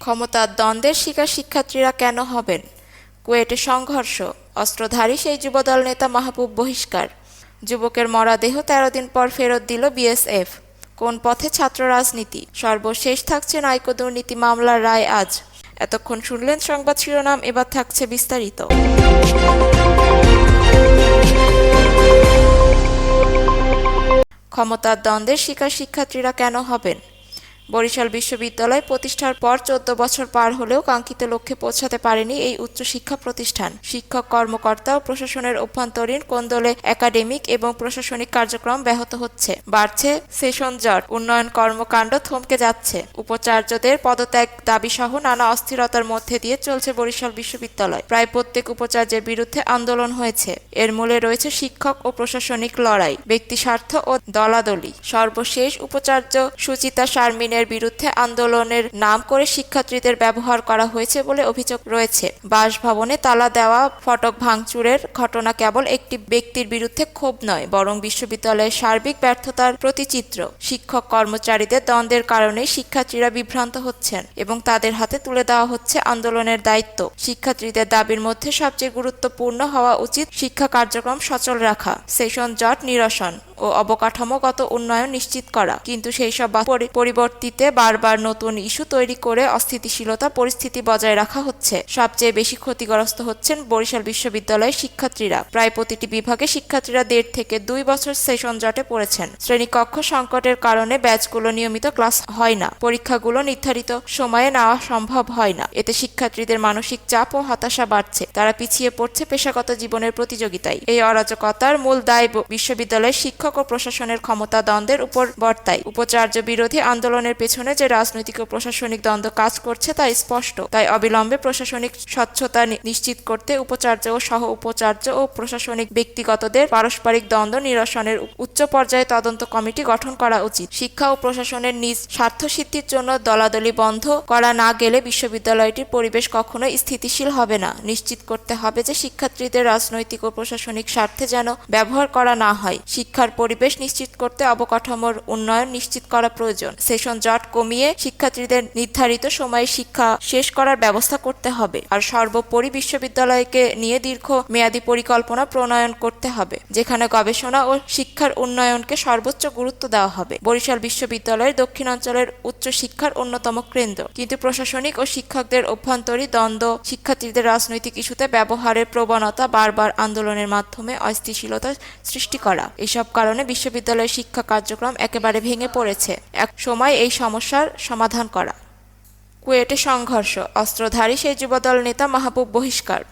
ক্ষমতার দ্বন্দ্বের শিকার শিক্ষার্থীরা কেন হবেন? কুয়েটে সংঘর্ষ, অস্ত্রধারী সেই যুবদল নেতা মাহবুব বহিষ্কার। যুবকের মরাদেহ তেরো দিন পর ফেরত দিল বিএসএফ। কোন পথে ছাত্র রাজনীতি? সর্বশেষ থাকছে নাইকো দুর্নীতি মামলার রায় আজ। এতক্ষণ শুনলেন সংবাদ শিরোনাম, এবার থাকছে বিস্তারিত। ক্ষমতার দ্বন্দ্বের শিকার শিক্ষার্থীরা কেন হবেন? বরিশাল বিশ্ববিদ্যালয় প্রতিষ্ঠার পর চোদ্দ বছর পার হলেও কাঙ্ক্ষিত লক্ষ্যে পৌঁছাতে পারেনি এই উচ্চশিক্ষা প্রতিষ্ঠান। শিক্ষক, কর্মকর্তা ও প্রশাসনের অভ্যন্তরীণ কোন্দলে একাডেমিক এবং প্রশাসনিক কার্যক্রম ব্যাহত হচ্ছে? বাড়ছে সেশন জট, উন্নয়ন কর্মকাণ্ড থমকে যাচ্ছে। উপাচার্যদের পদত্যাগ দাবি সহ নানা অস্থিরতার মধ্যে দিয়ে চলছে বরিশাল বিশ্ববিদ্যালয়। প্রায় প্রত্যেক উপাচার্যের বিরুদ্ধে আন্দোলন হয়েছে। এর মূলে রয়েছে শিক্ষক ও প্রশাসনিক লড়াই, ব্যক্তি স্বার্থ ও দলাদলি। সর্বশেষ উপাচার্য সুচিতা শারমিনের বিরুদ্ধে আন্দোলনের নাম করে শিক্ষার্থীদের ব্যবহার করা হয়েছে বলে অভিযোগ রয়েছে। বাসভবনে তালা দেওয়া, ফটক ভাঙচুরের ঘটনা কেবল একটি ব্যক্তির বিরুদ্ধে ক্ষোভ নয়, বরং বিশ্ববিদ্যালয়ের সার্বিক ব্যর্থতার প্রতিচিত্র। শিক্ষক কর্মচারীদের দ্বন্দ্বের কারণে শিক্ষার্থীরা বিভ্রান্ত হচ্ছেন এবং তাদের হাতে তুলে দেওয়া হচ্ছে আন্দোলনের দায়িত্ব। শিক্ষার্থীদের দাবির মধ্যে সবচেয়ে গুরুত্বপূর্ণ হওয়া উচিত শিক্ষা কার্যক্রম সচল রাখা। সেশন জট নিরসন। ও অবকাঠামোগত উন্নয়ন নিশ্চিত করা। কিন্তু সেই সব পরি- পরিবর্তিতে বারবার নতুন ইস্যু তৈরি করে অস্থিতিশীলতা পরিস্থিতি বজায় রাখা হচ্ছে। সবচেয়ে বেশি ক্ষতিগ্রস্ত হচ্ছেন বরিশাল বিশ্ববিদ্যালয়ের শিক্ষার্থীরা। প্রায় প্রতিটি বিভাগে শিক্ষার্থীরা দেড় থেকে দুই বছর সেশন জটে পড়েছেন। শ্রেণীকক্ষ সংকটের কারণে ব্যাচগুলো নিয়মিত ক্লাস হয় না। পরীক্ষাগুলো নির্ধারিত সময়ে নেওয়া সম্ভব হয় না। এতে শিক্ষার্থীদের মানসিক চাপ ও হতাশা বাড়ছে। তারা পিছিয়ে পড়ছে পেশাগত জীবনের প্রতিযোগিতায়। এই অরাজকতার মূল দায় বিশ্ববিদ্যালয়ের শিক্ষক ও প্রশাসনের ক্ষমতা দ্বন্দ্বের উপর বর্তায়। উপাচার্য বিরোধী আন্দোলনের পেছনে যে রাজনৈতিক ও প্রশাসনিক দ্বন্দ্ব কাজ করছে তা স্পষ্ট। তাই অবিলম্বে প্রশাসনিক স্বচ্ছতা নিশ্চিত করতে উপাচার্য ও সহ উপাচার্য ও প্রশাসনিক ব্যক্তিগতদের পারস্পরিক দ্বন্দ্ব নিরসনের উচ্চ পর্যায়ে তদন্ত কমিটি গঠন করা উচিত। শিক্ষা ও প্রশাসনের নিজ স্বার্থ সিদ্ধির জন্য দলাদলি বন্ধ করা না গেলে বিশ্ববিদ্যালয়টির পরিবেশ কখনো স্থিতিশীল হবে না। নিশ্চিত করতে হবে যে শিক্ষার্থীদের রাজনৈতিক ও প্রশাসনিক স্বার্থে যেন ব্যবহার করা না হয়। শিক্ষার পরিবেশ নিশ্চিত করতে অবকাঠামোর উন্নয়ন নিশ্চিত করা প্রয়োজন। সেশন জট কমিয়ে শিক্ষার্থীদের নির্ধারিত সময়ে শিক্ষা শেষ করার ব্যবস্থা করতে হবে। আর সর্বোপরি বিশ্ববিদ্যালয়কে নিয়ে দীর্ঘ মেয়াদী পরিকল্পনা প্রণয়ন করতে হবে, যেখানে গবেষণা ও শিক্ষার উন্নয়নকে সর্বোচ্চ গুরুত্ব দেওয়া হবে। বরিশাল বিশ্ববিদ্যালয়ের দক্ষিণাঞ্চলের উচ্চ শিক্ষার অন্যতম কেন্দ্র। কিন্তু প্রশাসনিক ও শিক্ষকদের অভ্যন্তরীণ দ্বন্দ্ব শিক্ষার্থীদের রাজনৈতিক ইস্যুতে ব্যবহারের প্রবণতা বারবার আন্দোলনের মাধ্যমে অস্থিতিশীলতা সৃষ্টি করা। এসব কারণে বিশ্ববিদ্যালয়ের শিক্ষা কার্যক্রম একেবারে ভেঙে পড়েছে। এক সময় এই সমস্যার সমাধান করা। কুয়েটে সংঘর্ষ, অস্ত্রধারী সেই যুবদল নেতা মাহবুব বহিষ্কার।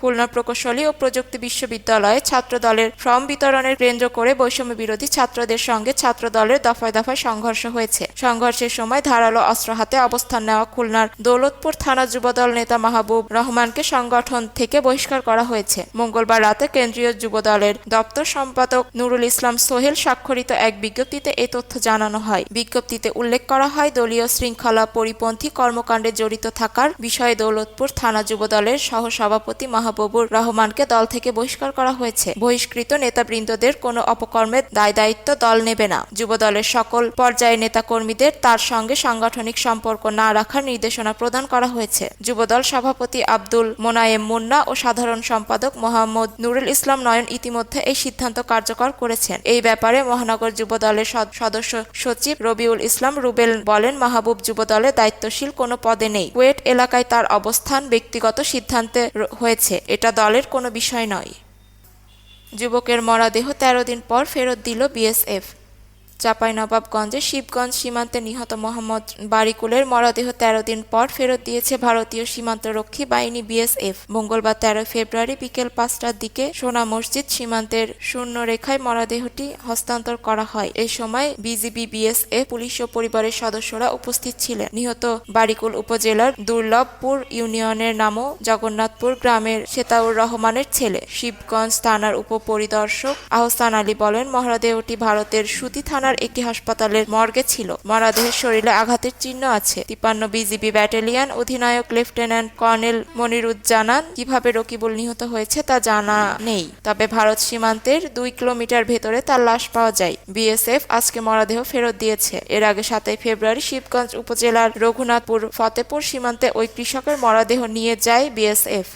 খুলনা প্রকৌশলী ও প্রযুক্তি বিশ্ববিদ্যালয়ে ছাত্রদলের ফর্ম বিতরণের কেন্দ্র করে বৈষম্য বিরোধী ছাত্রদের সঙ্গে ছাত্রদলের দফায় দফায় সংঘর্ষ হয়েছে। সংঘর্ষের সময় ধারালো অস্ত্র হাতে অবস্থান নেওয়া খুলনার দৌলতপুর থানা যুবদল নেতা মাহবুব রহমানকে সংগঠন থেকে বহিষ্কার করা হয়েছে। মঙ্গলবার রাতে কেন্দ্রীয় যুবদলের দপ্তর সম্পাদক নুরুল ইসলাম সোহেল স্বাক্ষরিত এক বিজ্ঞপ্তিতে এই তথ্য জানানো হয়। বিজ্ঞপ্তিতে উল্লেখ করা হয়, দলীয় শৃঙ্খলা পরিপন্থী কর্মকাণ্ডে জড়িত থাকার বিষয়ে দৌলতপুর থানা যুবদলের সহসভাপতি মাহবুবুর রহমানকে দল থেকে বহিষ্কার করা হয়েছে। বহিষ্কৃত নেতাবৃন্দদের কোনো অপকর্মের দায় দায়িত্ব দল নেবে না। যুবদলের সকল পর্যায়ের নেতাকর্মীদের তার সঙ্গে সাংগঠনিক সম্পর্ক না রাখার নির্দেশনা প্রদান করা হয়েছে। যুবদল সভাপতি আব্দুল মোনায়েম মুন্না ও সাধারণ সম্পাদক মোহাম্মদ নুরুল ইসলাম নয়ন ইতিমধ্যে এই সিদ্ধান্ত কার্যকর করেছেন। এই ব্যাপারে মহানগর যুবদলের সদ- সদস্য সচিব রবিউল ইসলাম রুবেল বলেন, মাহবুব যুবদলে দায়িত্বশীল কোনো পদে নেই। কুয়েট এলাকায় তার অবস্থান ব্যক্তিগত সিদ্ধান্তে হয়েছে। এটা দলের কোনো বিষয় নয়। যুবকের মরদেহ তেরো দিন পর ফেরত দিল বিএসএফ। চাঁপাইনবাবগঞ্জের শিবগঞ্জ সীমান্তে নিহত মোহাম্মদ বারিকুলের মরদেহ তেরো দিন পর ফেরত দিয়েছে ভারতীয় সীমান্তরক্ষী বাহিনী বিএসএফ। মঙ্গলবার তেরো ফেব্রুয়ারি বিকেল পাঁচটার দিকে সোনা মসজিদ সীমান্তের শূন্য রেখায় মরদেহটি হস্তান্তর করা হয়। এই সময় বিজিবি, বিএসএফ, পুলিশ ও পরিবারের সদস্যরা উপস্থিত ছিলেন। নিহত বারিকুল উপজেলার দুর্লভপুর ইউনিয়নের নামও জগন্নাথপুর গ্রামের শেতাউর রহমানের ছেলে। শিবগঞ্জ থানার উপপরিদর্শক আহসান আলী বলেন, মরদেহটি ভারতের সুতি থানা থানার একটি হাসপাতালের মর্গে ছিল। মরাদেহের শরীরে আঘাতের চিহ্ন আছে। তিপান্ন বিজিবি ব্যাটালিয়ন অধিনায়ক লেফটেন্যান্ট কর্নেল মনিরুজ জানান, কীভাবে রকিবুল নিহত হয়েছে তা জানা নেই। তবে ভারত সীমান্তের দুই কিলোমিটার ভেতরে তার লাশ পাওয়া যায়। বিএসএফ আজকে মরাদেহ ফেরত দিয়েছে। এর আগে সাতই ফেব্রুয়ারি শিবগঞ্জ উপজেলার রঘুনাথপুর ফতেপুর সীমান্তে ওই কৃষকের মরাদেহ নিয়ে যায় বিএসএফ।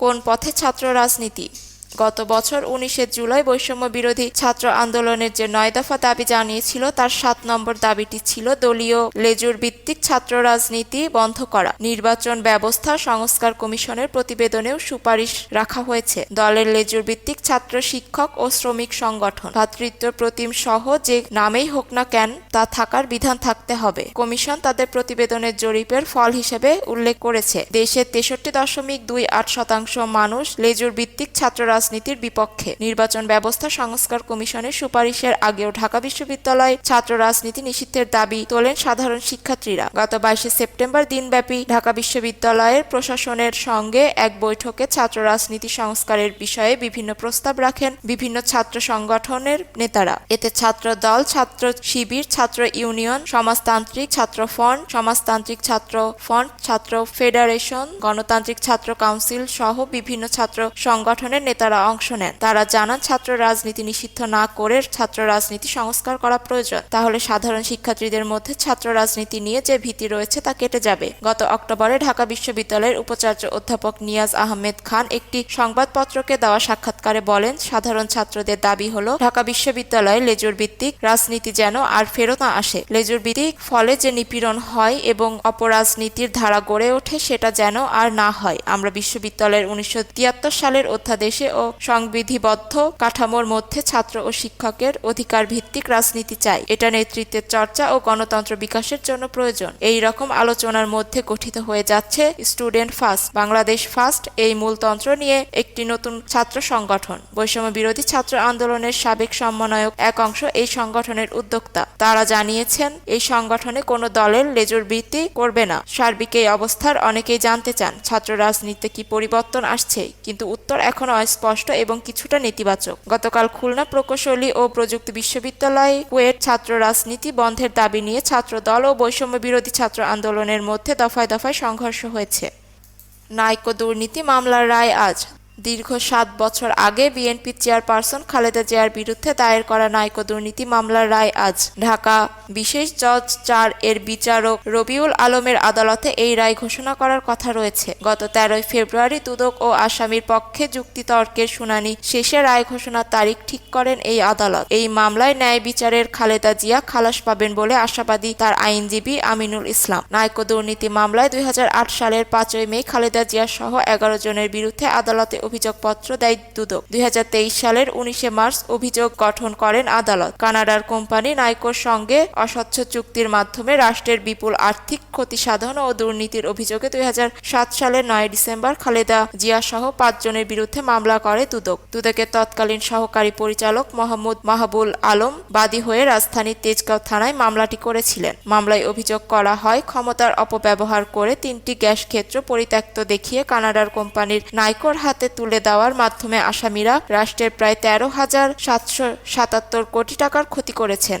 কোন পথে ছাত্র রাজনীতি? গত বছর উনিশে জুলাই বৈষম্য বিরোধী ছাত্র আন্দোলনের যে নয় দফা দাবি জানিয়েছিল, তার সাত নম্বর দাবিটি ছিল দলীয় লেজুর ভিত্তিক ছাত্র রাজনীতি বন্ধ করা। নির্বাচন ব্যবস্থা সংস্কার কমিশনের প্রতিবেদনেও সুপারিশ রাখা হয়েছে। দলের লেজুর ভিত্তিক ছাত্র শিক্ষক ও শ্রমিক সংগঠন, ভাতৃত্ব প্রতিম সহ যে নামেই হোক না কেন, তা থাকার বিধান থাকতে হবে। কমিশন তাদের প্রতিবেদনের জরিপের ফল হিসেবে উল্লেখ করেছে। দেশের তেষট্টি দশমিক দুই আট শতাংশ মানুষ লেজুর ভিত্তিক ছাত্র রাজনীতির বিপক্ষে। নির্বাচন ব্যবস্থা সংস্কার কমিশনের সুপারিশের আগেও ঢাকা বিশ্ববিদ্যালয় ছাত্র রাজনীতি নিষিদ্ধের দাবি তোলেন সাধারণ শিক্ষার্থীরা। গত বাইশে সেপ্টেম্বর দিনব্যাপী ঢাকা বিশ্ববিদ্যালয়ের প্রশাসনের সঙ্গে এক বৈঠকে ছাত্র রাজনীতি সংস্কারের বিষয়ে বিভিন্ন প্রস্তাব রাখেন বিভিন্ন ছাত্র সংগঠনের নেতারা। এতে ছাত্র দল, ছাত্র শিবির, ছাত্র ইউনিয়ন, সমাজতান্ত্রিক ছাত্র ফ্রন্ট সমাজতান্ত্রিক ছাত্র ফ্রন্ট ছাত্র ফেডারেশন, গণতান্ত্রিক ছাত্র কাউন্সিল সহ বিভিন্ন ছাত্র সংগঠনের নেতারা অংশ নেন, তারা জানান ছাত্র রাজনীতি নিষিদ্ধ না করে ছাত্র রাজনীতি সংস্কার করা প্রয়োজন। তাহলে সাধারণ শিক্ষার্থীদের মধ্যে ছাত্র রাজনীতি নিয়ে যে ভীতি রয়েছে তা কেটে যাবে। গত অক্টোবরে ঢাকা বিশ্ববিদ্যালয়ের উপাচার্য অধ্যাপক নিয়াজ আহমেদ খান একটি সংবাদপত্রকে দেওয়া সাক্ষাৎকারে বলেন, সাধারণ ছাত্রদের দাবি হলো, ঢাকা বিশ্ববিদ্যালয়ে লেজুর ভিত্তিক রাজনীতি যেন আর ফেরত না আসে। লেজুর ভিত্তিক ফলে যে নিপীড়ন হয় এবং অপরাজনীতির ধারা গড়ে ওঠে সেটা যেন আর না হয়। আমরা বিশ্ববিদ্যালয়ের উনিশশো তিয়াত্তর সালের অধ্যাদেশে সংবিধিবদ্ধ কাঠামোর মধ্যে ছাত্র ও শিক্ষকের অধিকার ভিত্তিক রাজনীতি চাই। এটা নেতৃত্বের চর্চা ও গণতন্ত্র বিকাশের জন্য প্রয়োজন। এই রকম আলোচনার মধ্যে গঠিত হয়ে যাচ্ছে স্টুডেন্ট ফার্স্ট, বাংলাদেশ ফার্স্ট এই মূলতন্ত্র নিয়ে একটি নতুন ছাত্র সংগঠন। বৈষম্য বিরোধী ছাত্র আন্দোলনের সাবেক সমন্বয়ক এক অংশ এই সংগঠনের উদ্যোক্তা। তারা জানিয়েছেন, এই সংগঠনে কোনো দলের লেজুর বৃত্তি করবে না। সার্বিক এই অবস্থার অনেকেই জানতে চান, ছাত্র রাজনীতিতে কি পরিবর্তন আসছে। কিন্তু উত্তর এখনও অস্পষ্ট। এবং কিছুটা নেতিবাচক। গতকাল খুলনা প্রকৌশলী ও প্রযুক্তি বিশ্ববিদ্যালয় কুয়েট ছাত্র রাজনীতি বন্ধের দাবি নিয়ে ছাত্র দল ও বৈষম্য বিরোধী ছাত্র আন্দোলনের মধ্যে দফায় দফায় সংঘর্ষ হয়েছে। নাইকো দুর্নীতি মামলার রায় আজ। দীর্ঘ সাত বছর আগে বিএনপি চেয়ারপারসন খালেদা জিয়ার বিরুদ্ধে দায়ের করা নাইকো দুর্নীতি মামলার রায় আজ। ঢাকা বিশেষ জজ চার এর বিচারক রবিউল আলমের আদালতে এই রায় ঘোষণা করার কথা রয়েছে। গত তেরোই ফেব্রুয়ারি দুদক ও আসামির পক্ষে যুক্তিতর্কের শুনানি শেষে রায় ঘোষণার তারিখ ঠিক করেন এই আদালত। এই মামলায় ন্যায় বিচারের খালেদা জিয়া খালাস পাবেন বলে আশাবাদী তার আইনজীবী আমিনুল ইসলাম। নাইকো দুর্নীতি মামলায় দুই হাজার আট সালের পাঁচই মে খালেদা জিয়া সহ এগারো জনের বিরুদ্ধে আদালতে অভিযোগপত্র দেয় দুদক। দুই হাজার তেইশ সালের উনিশে মার্চ অভিযোগ গঠন করেন আদালত। কানাডার কোম্পানি নাইকোর সঙ্গে অস্বচ্ছ চুক্তির মাধ্যমে রাষ্ট্রের বিপুল আর্থিক ক্ষতি সাধন ও দুর্নীতির অভিযোগে দুই হাজার সাত সালের নয় ডিসেম্বর খালেদা জিয়া সহ পাঁচজনের বিরুদ্ধে মামলা করে দুদক। দুদকের তৎকালীন সহকারী পরিচালক মোহাম্মদ মাহবুল আলম বাদী হয়ে রাজধানীর তেজগাঁও থানায় মামলাটি করেছিলেন। মামলায় অভিযোগ করা হয়, ক্ষমতার অপব্যবহার করে তিনটি গ্যাস ক্ষেত্র পরিত্যক্ত দেখিয়ে কানাডার কোম্পানির নাইকোর হাতে তুলে দেওয়ার মাধ্যমে আসামিরা রাষ্ট্রের প্রায় তেরো হাজার সাতশো সাতাত্তর কোটি টাকার ক্ষতি করেছেন।